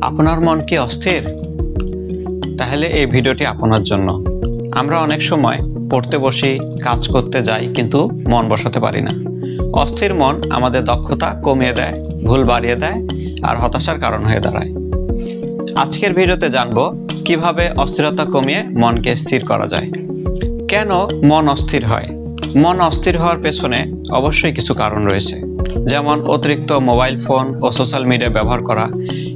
আপনার মন কি অস্থির? তাহলে এই ভিডিওটি আপনার জন্য। আমরা অনেক সময় পড়তে বসি, কাজ করতে যাই, কিন্তু মন বসাতে পারি না। অস্থির মন আমাদের দক্ষতা কমিয়ে দেয়, ভুল বাড়িয়ে দেয়, আর হতাশার কারণ হয়ে দাঁড়ায়। আজকের ভিডিওতে জানব কীভাবে অস্থিরতা কমিয়ে মনকে স্থির করা যায়। কেন মন অস্থির হয়? মন অস্থির হওয়ার পেছনে অবশ্যই কিছু কারণ রয়েছে। যেমন অতিরিক্ত মোবাইল ফোন ও সোশ্যাল মিডিয়া ব্যবহার করা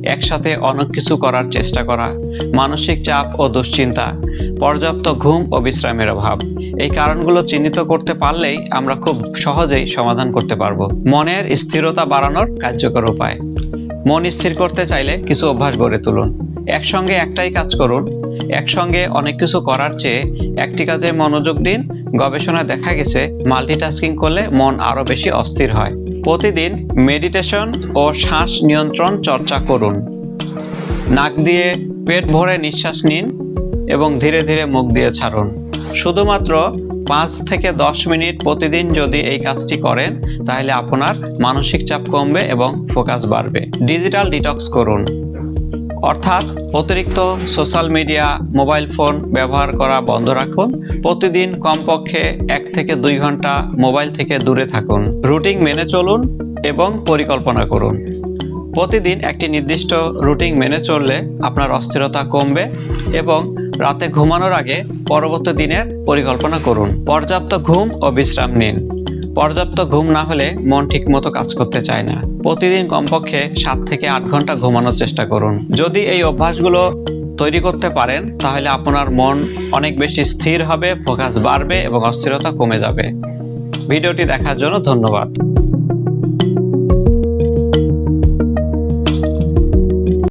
একসাথে অনেক কিছু করার চেষ্টা করা, মানসিক চাপ ও দুশ্চিন্তা, পর্যাপ্ত ঘুম ও বিশ্রামের অভাব। এই কারণগুলো চিহ্নিত করতে পারলেই আমরা খুব সহজেই সমাধান করতে পারব। মনের স্থিরতা বাড়ানোর কার্যকর উপায়। মন স্থির করতে চাইলে কিছু অভ্যাস গড়ে তুলুন। একসঙ্গে একটাই কাজ করুন। একসঙ্গে অনেক কিছু করার চেয়ে একটি কাজে মনোযোগ দিন, গবেষণায় দেখা গেছে মাল্টিটাস্কিং করলে মন আরও বেশি অস্থির হয়। প্রতিদিন মেডিটেশন ও শ্বাস নিয়ন্ত্রণ চর্চা করুন। নাক দিয়ে পেট ভরে নিঃশ্বাস নিন এবং ধীরে ধীরে মুখ দিয়ে ছাড়ুন। শুধুমাত্র পাঁচ থেকে দশ মিনিট প্রতিদিন যদি এই কাজটি করেন, তাহলে আপনার মানসিক চাপ কমবে এবং ফোকাস বাড়বে। ডিজিটাল ডিটক্স করুন। অর্থাৎ অতিরিক্ত সোশ্যাল মিডিয়া, মোবাইল ফোন ব্যবহার করা বন্ধ রাখুন। প্রতিদিন কমপক্ষে এক থেকে দুই ঘণ্টা মোবাইল থেকে দূরে থাকুন। রুটিন মেনে চলুন এবং পরিকল্পনা করুন। প্রতিদিন একটি নির্দিষ্ট রুটিন মেনে চললে আপনার অস্থিরতা কমবে এবং রাতে ঘুমানোর আগে পরবর্তী দিনের পরিকল্পনা করুন। পর্যাপ্ত ঘুম ও বিশ্রাম নিন। পর্যাপ্ত ঘুম না হলে মন ঠিক মতো কাজ করতে চায় না। প্রতিদিন কমপক্ষে সাত থেকে আট ঘণ্টা ঘুমানোর চেষ্টা করুন। যদি এই অভ্যাসগুলো তৈরি করতে পারেন, তাহলে আপনার মন অনেক বেশি স্থির হবে, ফোকাস বাড়বে এবং অস্থিরতা কমে যাবে। ভিডিওটি দেখার জন্য ধন্যবাদ।